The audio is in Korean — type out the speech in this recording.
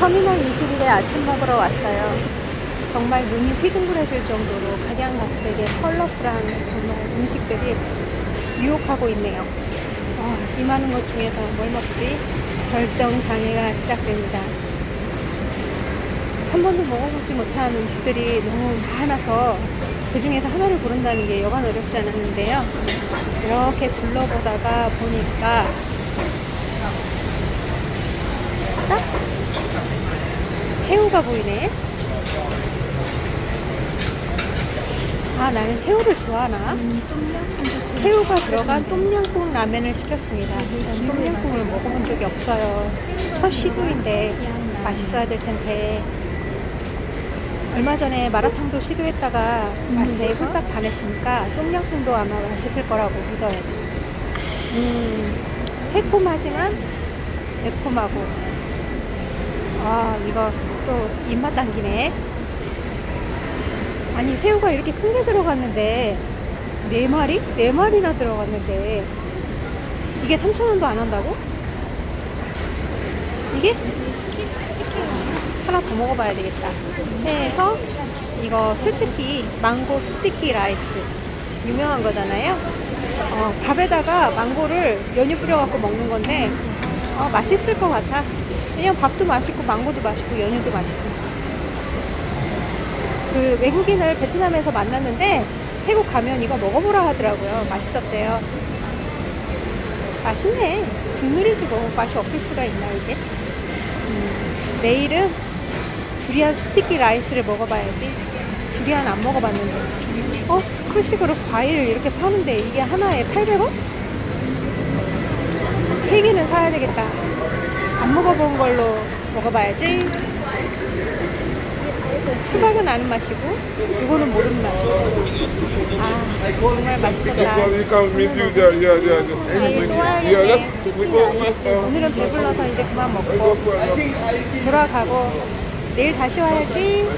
터미널 21에 아침 먹으러 왔어요. 정말 눈이 휘둥그레질 정도로 각양각색의 컬러풀한 정말 음식들이 유혹하고 있네요. 아, 이 많은 것 중에서 뭘 먹지? 결정 장애가 시작됩니다. 한 번도 먹어보지 못한 음식들이 너무 많아서 그 중에서 하나를 고른다는 게 여간 어렵지 않았는데요. 이렇게 둘러보다가 보니까 딱 새우가 보이네. 아, 나는 새우를 좋아하나? 새우가 들어간 똠양꿍 라면을 시켰습니다. 똠양꿍을 먹어본 적이 없어요. 첫 시도인데 맛있어야 될 텐데. 얼마 전에 마라탕도 시도했다가 맛에 홀딱 반했으니까 똠양꿍도 아마 맛있을 거라고 믿어요. 음, 새콤하지만 매콤하고. 아, 이거 또 입맛 당기네. 아니, 새우가 이렇게 큰 게 들어갔는데, 네 마리? 네 마리나 들어갔는데, 이게 3,000원도 안 한다고? 이게? 하나 더 먹어봐야 되겠다. 해서, 이거 스티키, 망고 스티키 라이스. 유명한 거잖아요. 어, 밥에다가 망고를 연유 뿌려갖고 먹는 건데, 어, 맛있을 것 같아. 그냥 밥도 맛있고, 망고도 맛있고, 연유도 맛있어. 그 외국인을 베트남에서 만났는데 태국 가면 이거 먹어보라 하더라고요. 맛있었대요. 맛있네. 국물이지 뭐 맛이 없을 수가 있나 이게. 음, 내일은 두리안 스티키 라이스를 먹어봐야지. 두리안 안 먹어봤는데. 어? 후식으로 과일을 이렇게 파는데 이게 하나에 800원? 세 개는 사야 되겠다. 안 먹어본 걸로 먹어봐야지. 수박은 아는 맛이고 이거는 모르는 맛이고 아 정말 맛있었다 You come meet you there. Yeah, yeah, yeah. 내일 또 와야겠네 next. Uh, 오늘은 배불러서 이제 그만 먹고 돌아가고 내일 다시 와야지.